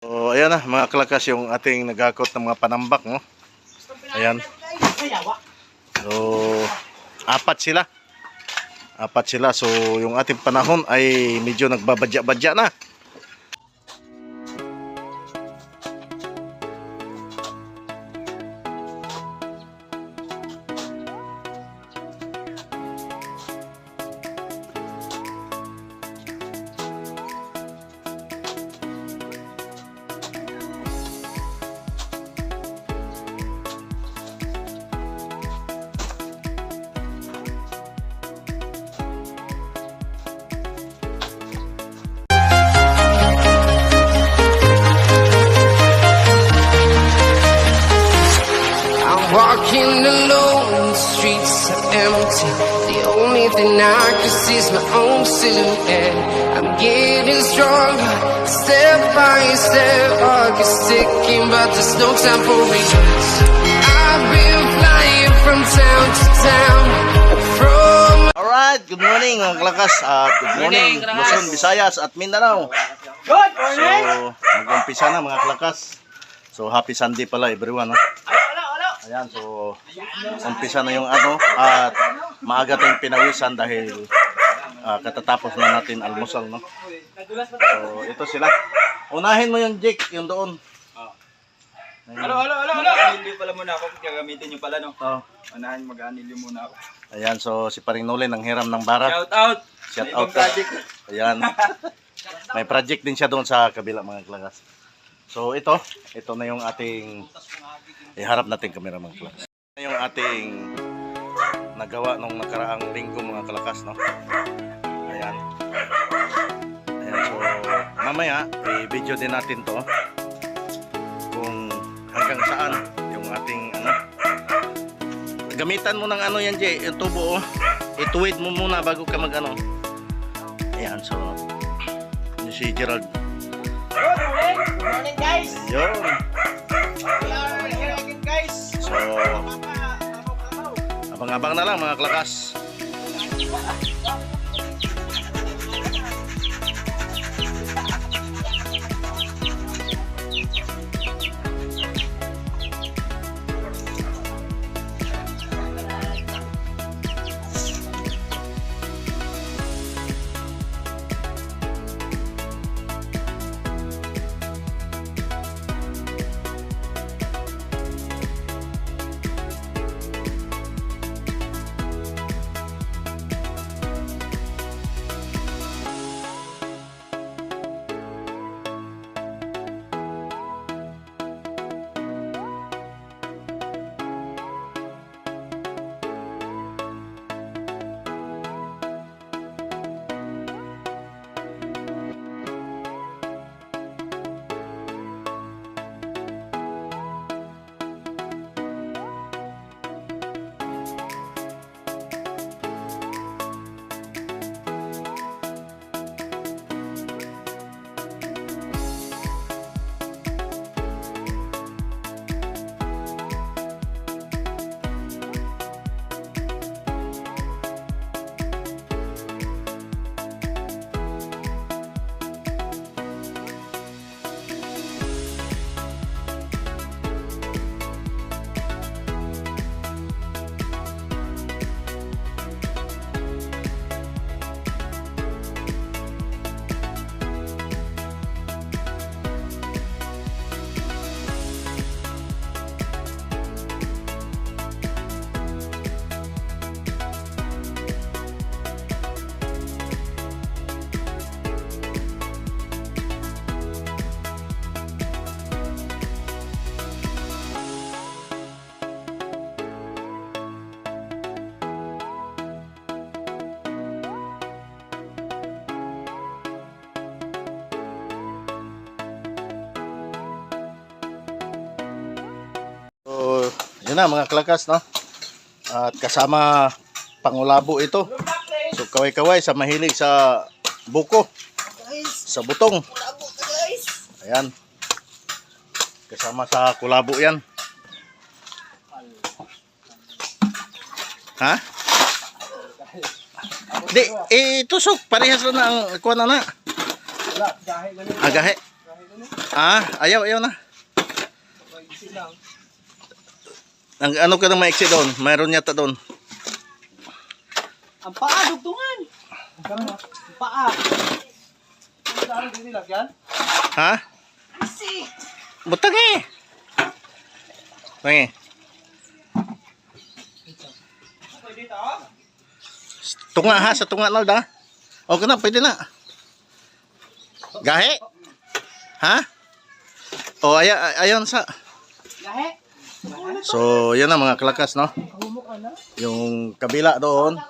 So, ayan na, mga klakas yung ating nagakot ng mga panambak, no? Ayan. So, apat sila. Apat sila. So, yung ating panahon ay medyo nagbabadya-badya na. Walking alone, the streets are empty. The only thing I can see is my own silhouette. I'm getting stronger, step by step. Clock is ticking, but there's no time for regrets. I've been flying from town to town, from Alright, good morning mga klakas. At good morning, Luzon, Visayas at Mindanao. Good So, morning! mag-umpisa na mga klakas. So, happy Sunday pala everyone, no? Ayan, so umpisa na yung ano at maaga tayong pinawisan dahil ah, katatapos na natin almusal, no? So, ito sila. Unahin mo yung Jake, yung doon. Alo, alo, alo, alo! Mag-anilyo pala muna ako. Gagamitin nyo pala, no? Oh. Unahan, mag-anilyo muna ako. Ayan, so si Paring Nolen ang hiram ng bara. Shout out! Shout May out project. Ayan. May project din siya doon sa kabila mga klakas. So ito, ito na yung ating iharap natin kamera mga klakas. Ito yung ating nagawa nung nakaraang linggo mga kalakas, no? Ayan. Ayan, so mamaya, i-video din natin to kung hanggang saan yung ating ano. Gamitan mo ng ano yan, Jay, yung tubo, oh. Ituwid mo muna bago ka mag ano. Ayan, so yun si Gerald. Morning, guys! Yun. We are here again, guys! So, abang-abang na lang mga klakas. na mga klakas, no? At kasama pangulabo ito. So, kaway-kaway sa mahilig sa buko. Sa butong. Ayan. Kasama sa kulabo yan. Ha? Di, eh, tusok. Parehas lang na ang kuha na na. Agahe. Ah, ayaw, ayaw na. Ang ano ka nang maiksi doon? Mayroon yata doon. Ang paa, dugtungan. Ang paa. Ano sa akin nilagyan? Ha? Butang eh. Tangi. Oh. Tunga ha, sa tunga na da. Okay na, pwede na. Gahe? Ha? O, ay ayon sa. Lahe. So, yan na mga klakas, no? Yung kabila doon,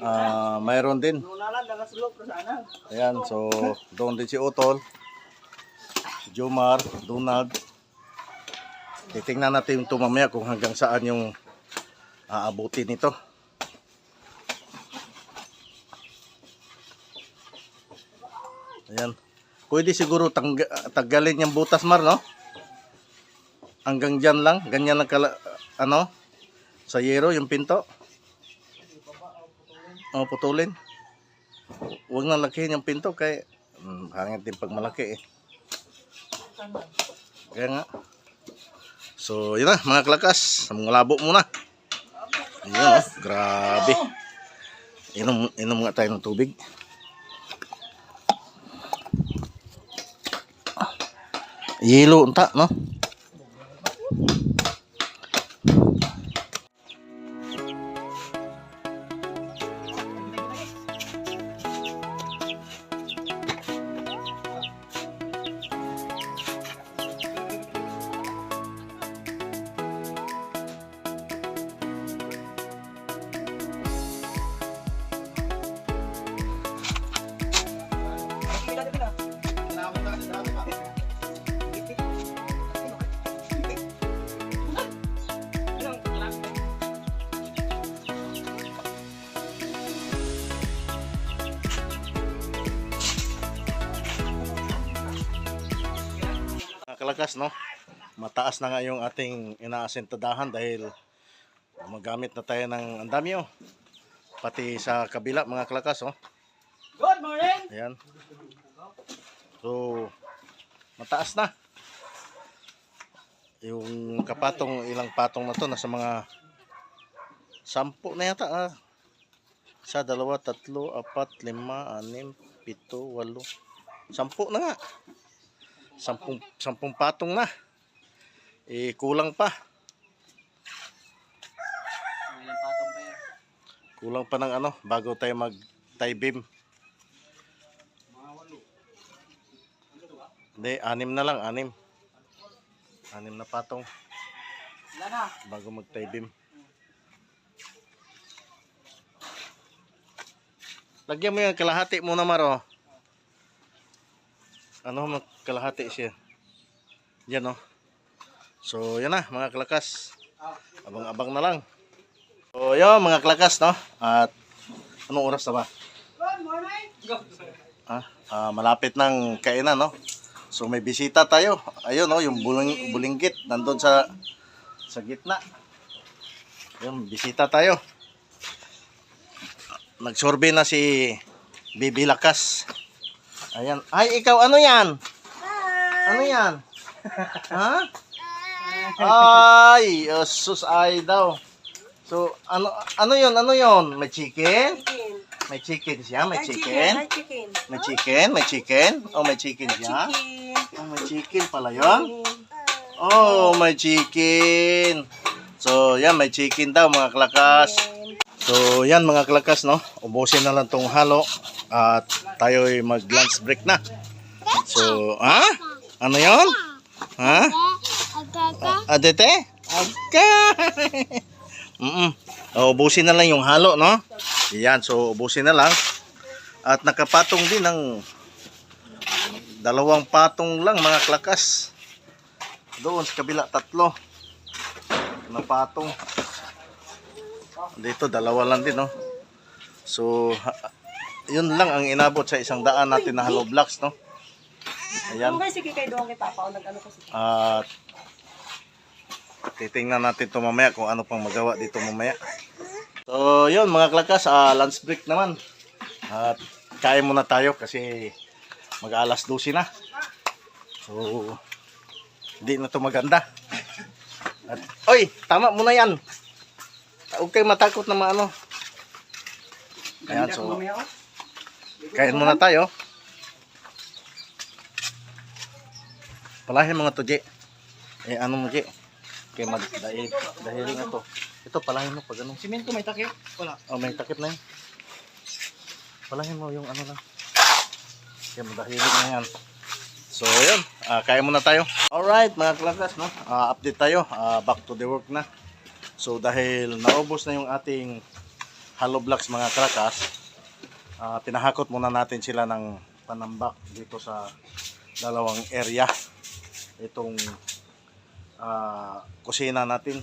ah mayroon din. Ayan, so doon din si Utol, si Jomar, Donald. Titingnan natin yung tumamaya kung hanggang saan yung aabutin nito. Ayan. Pwede siguro tangga, tanggalin yung butas mar, no? Hanggang dyan lang, ganyan lang kala, ano, sa yero, yung pinto. O, putulin. Huwag na lakihin yung pinto kay mm, hangit din pag malaki eh. Kaya nga. So, yun na mga klakas. Sa mga labo muna. Ayun oh, grabe. Inom, inom nga tayo ng tubig. Yelo unta, no? Kalakas, no? Mataas na nga yung ating inaasentadahan dahil magamit na tayo ng ang dami, oh. Pati sa kabila, mga kalakas, oh. Good morning. Ayan. So, mataas na. Yung kapatong, ilang patong na to, nasa mga sampu na yata, ah. Isa, dalawa, tatlo, apat, lima, anim, pito, walo. Sampu na nga. Sampung, sampung patong na. Eh, kulang pa. Yan. Kulang pa ng ano, bago tayo mag tie beam. Hindi, anim na lang, anim. Anim na patong bago mag tie beam. Lagyan mo yung kalahati muna, Maro. Ano, mag- kalahati siya. Yan, oh. So, yan na, mga kalakas. Abang-abang na lang. So, yun, mga kalakas, no? At, anong oras na ba? Ah, ah, malapit ng kainan, no? So, may bisita tayo. Ayun, no? Yung buling, bulinggit, nandun sa, sa gitna. Ayun, bisita tayo. Nagsorbe na si Bibi Lakas. Ayan. Ay, ikaw, ano yan? Ano yan? ha? Ay, oh, sus, ay daw. So, ano ano yon Ano yon May chicken? May chicken siya? May chicken? chicken. May chicken? May chicken? Oh, may chicken siya? Oh, may chicken pala yon Oh, may chicken. So, yan, may chicken daw mga klakas. So, yan mga klakas, no? Ubusin na lang tong halo at tayo'y mag-lunch break na. So, ha? Ano yon? Ha? Adete? Agka! Mm -mm. ubusin na lang yung halo, no? Yan, so ubusin na lang. At nakapatong din ng dalawang patong lang mga klakas. Doon sa kabila tatlo na patong. Dito dalawa lang din, no? So, yun lang ang inabot sa isang daan natin na hollow blocks, no? Ayan. Okay, sige kay doon kay Papa. O nag-ano ko sige. At titingnan natin ito mamaya kung ano pang magawa dito mamaya. So, yun mga klakas, ah, lunch break naman. At kain muna tayo kasi mag-alas 12 na. So, hindi na to maganda. At, oy, tama mo na yan. Huwag kayo matakot na maano. Ayan, so, kain muna tayo. Palahin mga to, Je. Eh, ano mo, Je? Kay mag dahil, dahil nga to. Ito, palahin mo pag ano. Simento may takip? Wala. Oh, may takip na yun. Palahin mo yung ano lang. Kaya madahilig na yan. So, yun. Ah, kaya muna tayo. Alright, mga klakas, no? Ah, update tayo. Ah, back to the work na. So, dahil naubos na yung ating hollow blocks, mga klakas, ah, pinahakot muna natin sila ng panambak dito sa dalawang area. Itong ah, kusina natin.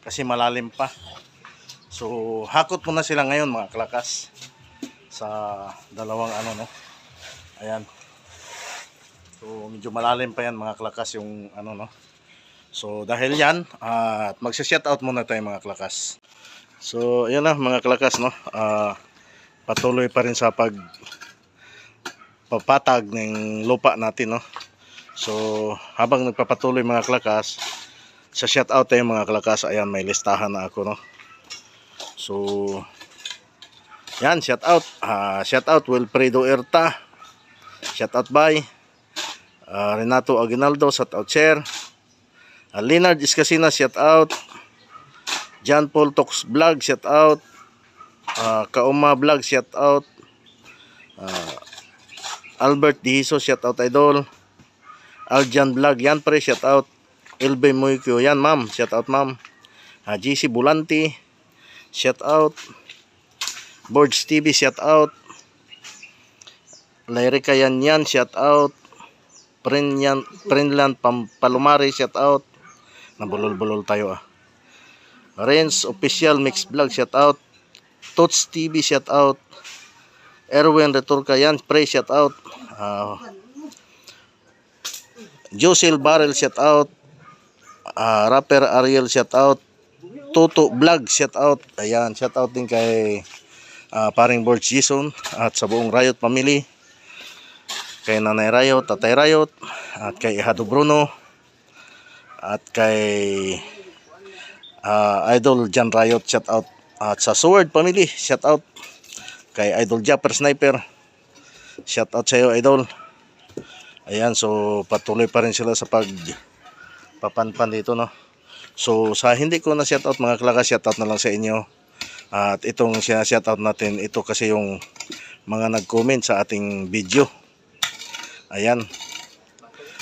Kasi malalim pa. So, hakot muna sila ngayon mga klakas sa dalawang ano no. Ayan. So, medyo malalim pa yan mga klakas yung ano no. So, dahil yan, at magsa-shout out muna tayo mga klakas. So, ayan na mga klakas no. Ah, patuloy pa rin sa pag papatag ng lupa natin no. So, habang nagpapatuloy mga klakas, sa shout out tayo mga klakas, ayan may listahan na ako no. So, yan, shout out. Ah, shout out Wilfredo Erta. Shout out by ah, Renato Aguinaldo, shout out Chair. Ah, Leonard Iscasina, shout out. John Paul Talks Vlog, shout out. Ah, Kauma Vlog, shout out. Ah, Albert Dihiso, shout out Idol. Aljan Vlog, yan pre, shout out. Elbe Moykyo, yan ma'am, shout out ma'am. Ah, GC Bulanti, shout out. Boards TV, shout out. Lairika yan yan, shout out. Prinyan, Prinland Pam, Palomari, shout out. Nabulol-bulol tayo ah. Renz Official Mix Vlog, shout out. Tots TV, shout out. Erwin Returka yan, pre, shout out. Uh, Josil Barrel, shout out. Ah, rapper Ariel, shout out. Toto Vlog, shout out. Ayan, shout out din kay ah, paring Board Jason at sa buong Riot family. Kay Nanay Riot, Tatay Riot, at kay Ihado Bruno, at kay ah, Idol Jan Riot, shout out. At sa Sword family, shout out. Kay Idol Japper Sniper, shout out sa iyo, Idol. Ayan, so patuloy pa rin sila sa pag papanpan dito, no? So, sa hindi ko na shoutout mga klaka, shoutout na lang sa inyo. At itong sinashoutout natin, ito kasi yung mga nag-comment sa ating video. Ayan.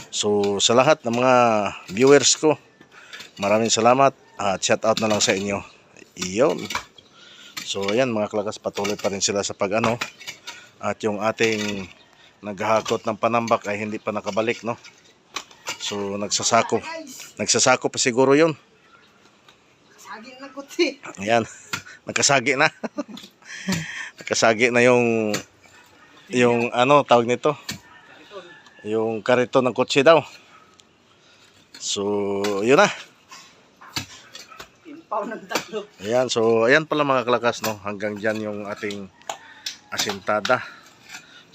So, sa lahat ng mga viewers ko, maraming salamat at shoutout na lang sa inyo. Iyon. So, ayan mga klakas, patuloy pa rin sila sa pag ano. At yung ating naghahakot ng panambak ay hindi pa nakabalik, no? So, nagsasako. Nagsasako pa siguro yun. Sagi na kuti. Ayan. Nagkasagi na. Nagkasagi na yung yung ano tawag nito. Yung karito ng kotse daw. So, yun na. Ayan, so ayan pala mga kalakas no. Hanggang diyan yung ating asintada.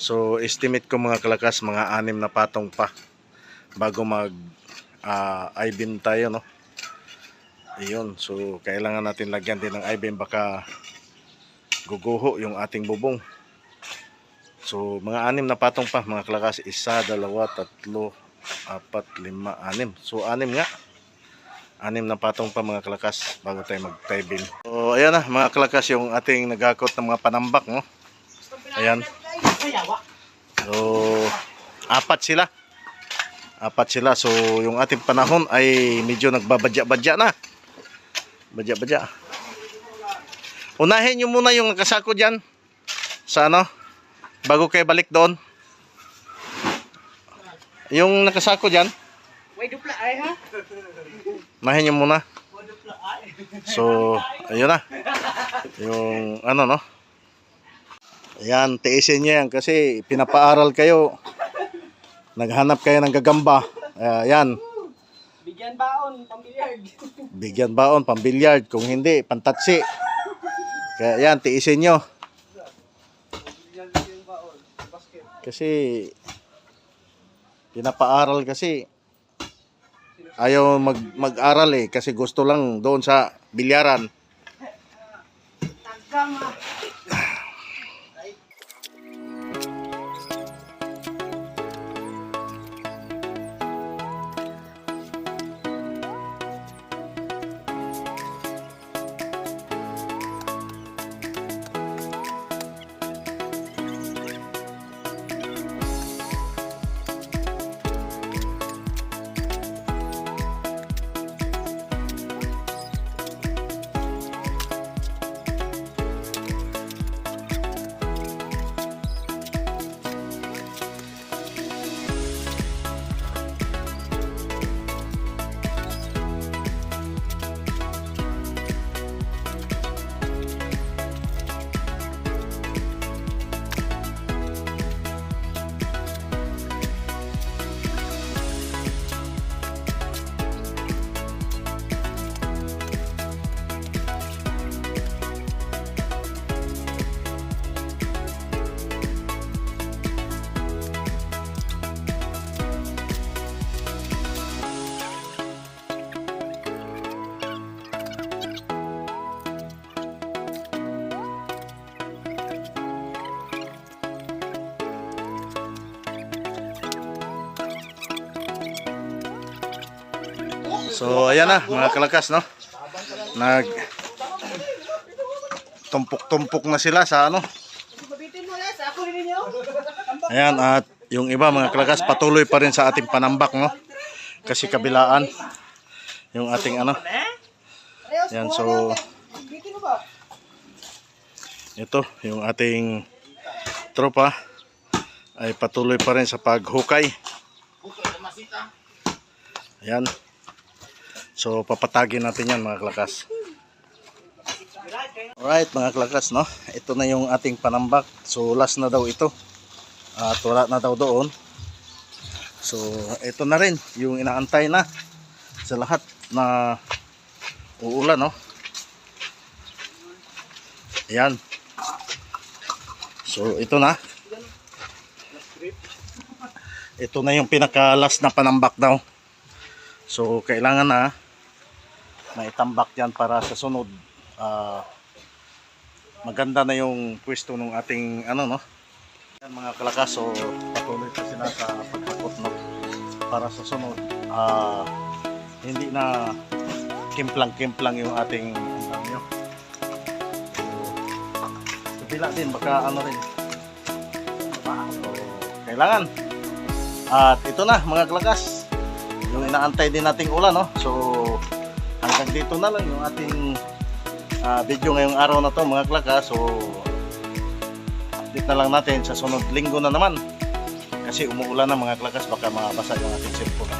So, estimate ko mga kalakas mga anim na patong pa bago mag ah, I-beam tayo no. Ayun, so kailangan natin lagyan din ng I-beam baka guguho yung ating bubong. So mga anim na patong pa mga kalakas, isa, dalawa, tatlo, apat, lima, anim. So anim nga. Anim na patong pa mga kalakas bago tayo mag-tie-beam. So ayan na mga kalakas yung ating nagakot ng mga panambak no. Ayan. So apat sila apat sila. So, yung ating panahon ay medyo nagbabadya-badya na. Badya-badya. Unahin nyo muna yung nakasako dyan. Sa ano? Bago kayo balik doon. Yung nakasako dyan, Way dupla ay ha? unahin nyo muna. So, ayun na. Yung ano no. Ayan, tiisin nyo yan kasi pinapaaral kayo. Naghanap kayo ng gagamba. Ayan. Bigyan baon, pambilyard. bigyan baon, pambilyard. Kung hindi, pantatsi. Kaya yan, tiisin nyo. Kasi, pinapaaral kasi ayaw mag mag-aral eh kasi gusto lang doon sa bilyaran. Tagkama. So ayan na mga kalakas no. Nag tumpok-tumpok na sila sa ano. Ayan at yung iba mga kalakas patuloy pa rin sa ating panambak no. Kasi kabilaan yung ating ano. Ayos, Yan, kuha so-? Ito yung ating tropa ay patuloy pa rin sa paghukay. Ayan. So papatagin natin yan mga klakas. Alright mga klakas no. Ito na yung ating panambak. So last na daw ito. At wala na daw doon. So ito na rin yung inaantay na sa lahat na uulan no. Ayan. So ito na. Ito na yung pinakalas na panambak daw. So kailangan na maitambak yan para sa sunod. ah, maganda na yung pwesto ng ating ano no. Yan mga kalakas so patuloy pa sila sa pagpakot no. Para sa sunod ah, hindi na kimplang-kimplang yung ating ano. So, kabila din baka ano rin. So, kailangan. At ito na mga kalakas. Yung inaantay din nating ulan no. So dito na lang yung ating ah, video ngayong araw na to mga kalakas. So update na lang natin sa sunod linggo na naman. Kasi umuulan na mga klakas baka mabasa yung ating cellphone.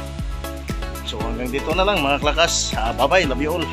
So hanggang dito na lang mga klakas. Ah, bye bye, love you all.